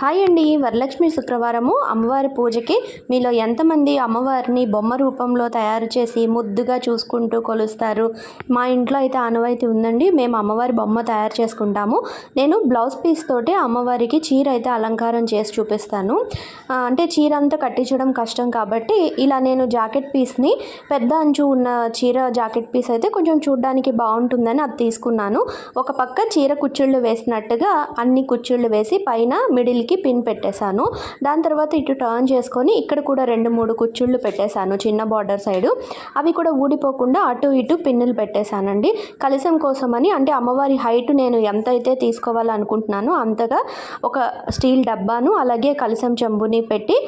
Hi అండి వరలక్ష్మి శుక్రవారము. అమ్మవారి పూజకి మీలో ఎంతమంది అమ్మవారిని బొమ్మ రూపంలో తయారు చేసి ముద్దుగా చూసుకుంటూ కొలుస్తారు? మా ఇంట్లో అయితే ఆనవాయితీ ఉందండి. మేము అమ్మవారి బొమ్మ తయారు చేసుకుంటాము. నేను బ్లౌజ్ పీస్ తోటి అమ్మవారికి చీర అయితే అలంకారం చేసి చూపిస్తాను. అంటే చీర అంతా కట్టించడం కష్టం కాబట్టి ఇలా నేను జాకెట్ పీస్ని పెద్ద అంచు ఉన్న చీర జాకెట్ పీస్ అయితే కొంచెం చూడడానికి బాగుంటుందని అది తీసుకున్నాను. ఒక పక్క చీర కుచ్చుళ్ళు వేసినట్టుగా అన్ని కుచ్చుళ్ళు వేసి పైన మిడిల్ మిడిల్కి పిన్ పెట్టేశాను. దాని తర్వాత ఇటు టర్న్ చేసుకొని ఇక్కడ కూడా రెండు మూడు కుచ్చుళ్ళు పెట్టేశాను చిన్న బార్డర్ సైడు అవి కూడా ఊడిపోకుండా అటు ఇటు పిన్నులు పెట్టేశానండి. కలశం కోసమని అంటే అమ్మవారి హైట్ నేను ఎంత అయితే తీసుకోవాలనుకుంటున్నానో అంతగా ఒక స్టీల్ డబ్బాను అలాగే కలశం చెంబుని పెట్టి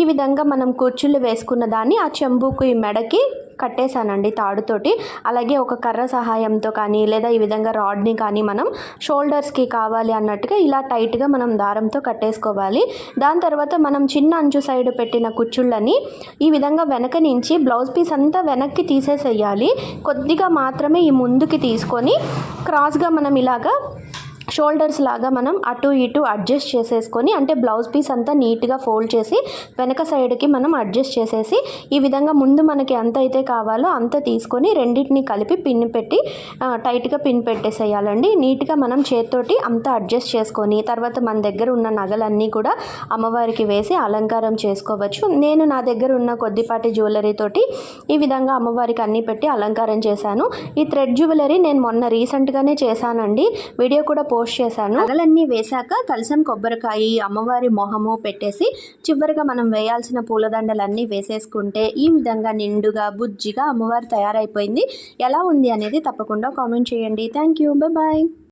ఈ విధంగా మనం కుర్చీలు వేసుకున్న దాన్ని ఆ చెంబుకు ఈ మెడకి కట్టేశానండి తాడుతోటి. అలాగే ఒక కర్ర సహాయంతో కానీ లేదా ఈ విధంగా రాడ్ని కానీ మనం షోల్డర్స్కి కావాలి అన్నట్టుగా ఇలా టైట్గా మనం దారంతో కట్టేసుకోవాలి. దాని తర్వాత మనం చిన్న అంచు సైడ్ పెట్టిన కుచ్చుళ్ళని ఈ విధంగా వెనక నుంచి బ్లౌజ్ పీస్ అంతా వెనక్కి తీసేసేయాలి. కొద్దిగా మాత్రమే ఈ ముందుకి తీసుకొని క్రాస్గా మనం ఇలాగా షోల్డర్స్ లాగా మనం అటు ఇటు అడ్జస్ట్ చేసేసుకొని అంటే బ్లౌజ్ పీస్ అంతా నీట్గా ఫోల్డ్ చేసి వెనక సైడ్కి మనం అడ్జస్ట్ చేసేసి ఈ విధంగా ముందు మనకి ఎంత అయితే కావాలో అంత తీసుకొని రెండింటిని కలిపి పిన్ పెట్టి టైట్గా పిన్ పెట్టేసేయాలండి. నీట్గా మనం చేత్తోటి అంతా అడ్జస్ట్ చేసుకొని తర్వాత మన దగ్గర ఉన్న నగలన్నీ కూడా అమ్మవారికి వేసి అలంకారం చేసుకోవచ్చు. నేను నా దగ్గర ఉన్న కొద్దిపాటి జ్యువెలరీ తోటి ఈ విధంగా అమ్మవారికి అన్నీ పెట్టి అలంకారం చేశాను. ఈ థ్రెడ్ జ్యువెలరీ నేను మొన్న రీసెంట్గానే చేశానండి. వీడియో కూడా పోస్ట్ చేశాను. నగలన్నీ వేశాక కలసం కొబ్బరికాయ అమ్మవారి మొహము పెట్టేసి చివరిగా మనం వేయాల్సిన పూలదండలన్నీ వేసేసుకుంటే ఈ విధంగా నిండుగా బుజ్జిగా అమ్మవారు తయారైపోయింది. ఎలా ఉంది అనేది తప్పకుండా కామెంట్ చేయండి. Thank you bye.